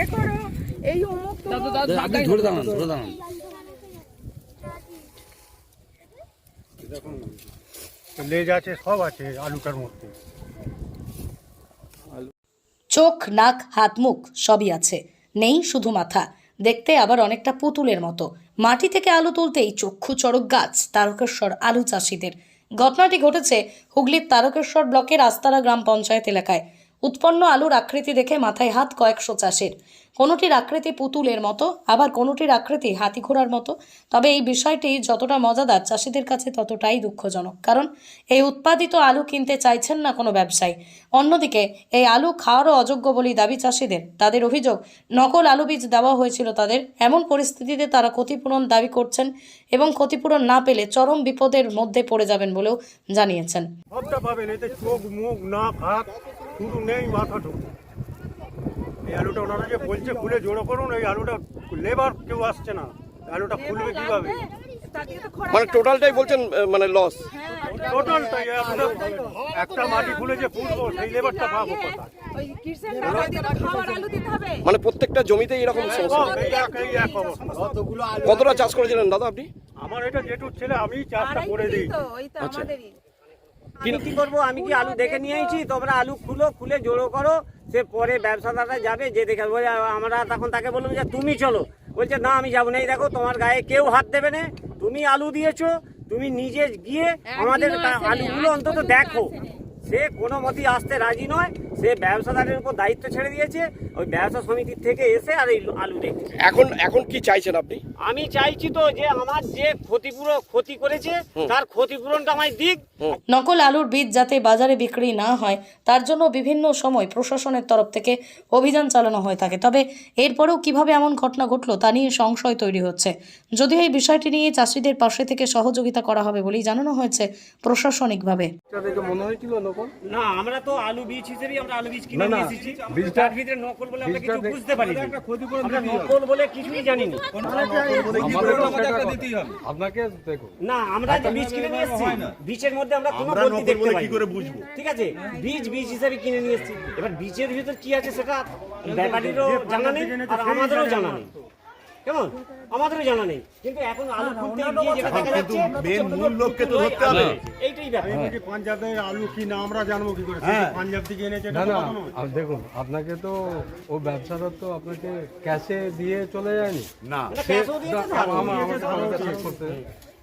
এ করো এই অমুক আপনি ধরে দাঁড়ান ধরে দাঁড়ান। লেজ আছে সব আছে আলুটার মধ্যে। চোখ নাক হাত মুখ সবই আছে। নেই শুধু মাথা। দেখতে আবার অনেকটা পুতুলের মতো। মাটি থেকে আলু তুলতেই চক্ষু চড়ক গাছ তারকেশ্বর আলু চাষিদের। ঘটনাটি ঘটেছে হুগলির তারকেশ্বর ব্লকের আস্তারা গ্রাম পঞ্চায়েত এলাকায়। উৎপন্ন আলুর আকৃতি দেখে মাথায় হাত কয়েকশো চাষের। কোনোটির আকৃতি পুতুলের মতো, আবার কোনোটির আকৃতি হাতি ঘোড়ার মতো। তবে এই বিষয়টি যতটা মজাদার চাষিদের কাছে ততটাই দুঃখজনক। কারণ এই উৎপাদিত আলু কিনতে চাইছেন না কোনো ব্যবসায়ী। অন্যদিকে এই আলু খাওয়ারও অযোগ্য বলেই দাবি চাষিদের। তাদের অভিযোগ, নকল আলু বীজ দেওয়া হয়েছিল তাদের। এমন পরিস্থিতিতে তারা ক্ষতিপূরণ দাবি করছেন এবং ক্ষতিপূরণ না পেলে চরম বিপদের মধ্যে পড়ে যাবেন বলেও জানিয়েছেন। শুধু নেই মাথাটুকু এই আলুটা ওনারা যে বলছে খুলে জোড়ো করুন এই আলুটা লেবার কেউ আসছে না। আলুটা খুলবে কীভাবে? তাকে তো খরা মানে টোটালটাই বলছেন মানে লস টোটালটাই একটা মাটি খুলে যে ফুলবো সেই লেবারটা পাবো হবে। মানে প্রত্যেকটা জমিতে এরকম কতটা চাষ করেছিলেন দাদা আপনি? আমার এটা যেটুক ছেলে আমি চাষটা করে দিই। কেজি তো ওই তো আমাদেরই আমি কি করব? আমি কি আলু দেখে নিয়ে আইছি তোমরা আলু খুলো খুলে জোড়ো করো। সে পরে ব্যবসাদাররা যাবে যে দেখে আমরা তখন তাকে বললাম যে তুমি চলো। বলছে না আমি যাব না। এই দেখো তোমার গায়ে কেউ হাত দেবে না। তুমি আলু দিয়েছ তুমি নিজে গিয়ে আমাদের আলুগুলো অন্তত দেখো। সে কোনো মতেই আসতে রাজি নয়। সে ব্যবসাদারের উপর দায়িত্ব ছেড়ে দিয়েছে ওই ব্যবসা সমিতির থেকে এসে আর এই আলু দেখছে। এখন এখন কি চাইছেন আপনি? আমি চাইছি তো যে আমার যে ক্ষতিপূরণ ক্ষতি করেছে তার ক্ষতিপূরণটা আমায় দিক। নকল আলুর বীজ যাতে বাজারে বিক্রি না হয় তার জন্য বিভিন্ন সময় প্রশাসনের তরফ থেকে অভিযান চালানো হয়ে থাকে। তবে এরপরেও কীভাবে এমন ঘটনা ঘটলো তা নিয়ে সংশয় তৈরি হচ্ছে। যদিও এই বিষয়টি নিয়ে চাষিদের পাশে থেকে সহযোগিতা করা হবে বলেই জানানো হয়েছে প্রশাসনিকভাবে। না আমরা তো আলু বীজ হিসেবেই আলু বীজ কিনে নিয়ে এসেছি। তার ভিতরে নকল বলে আমরা কিছু বুঝতে পারি আমরা নকল বলে কিছুই জানি না আপনাকে দেখুন না আমরা বীজ কিনে নিয়ে এসেছি। বীজের মধ্যে আমরা কোনো গলতি দেখতে পাই কি করে বুঝব? ঠিক আছে? বীজ বীজ হিসেবে কিনে নিয়ে এসেছি। এবার বীজের ভিতর কি আছে সেটা ব্যাপারীরও জানা নেই আর আমাদেরও জানা নেই। কেমন? আমাদেরও জানা নেই। কিন্তু এখন আলু খুলতে গিয়ে যেটা দেখা যাচ্ছে মেন মূল লোককে তো ধরতে হবে। পাঞ্জাবের আলু কি না আমরা জানব কি করে? পাঞ্জাব থেকে এনেছে না দেখুন আপনাকে তো ও ব্যবসাদার তো আপনাকে ক্যাশে দিয়ে চলে যায়নি। না।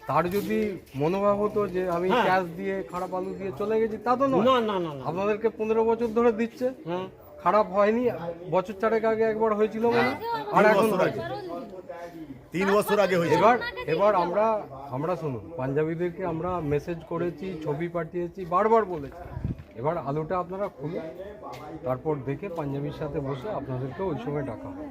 তার যদি মনোভাব হতো যে আমি হ্যাঁ। ক্যাশ দিয়ে খারাপ আলু দিয়ে চলে গেছি তা তো নয়। না না না না। আপনাদেরকে পনেরো বছর ধরে দিচ্ছে। হ্যাঁ। খারাপ হয়নি বছর চারেক আগে একবার হয়েছিল মানে আর এখন তিন বছর আগে হয়েছে এবার এবার আমরা আমরা শুনুন, পাঞ্জাবিদেরকে আমরা মেসেজ করেছি, ছবি পাঠিয়েছি, বারবার বলেছি। এবার আলুটা আপনারা খুলুন, তারপর দেখে পাঞ্জাবির সাথে বসে আপনাদেরকে ওই সময় ডাকা হবে।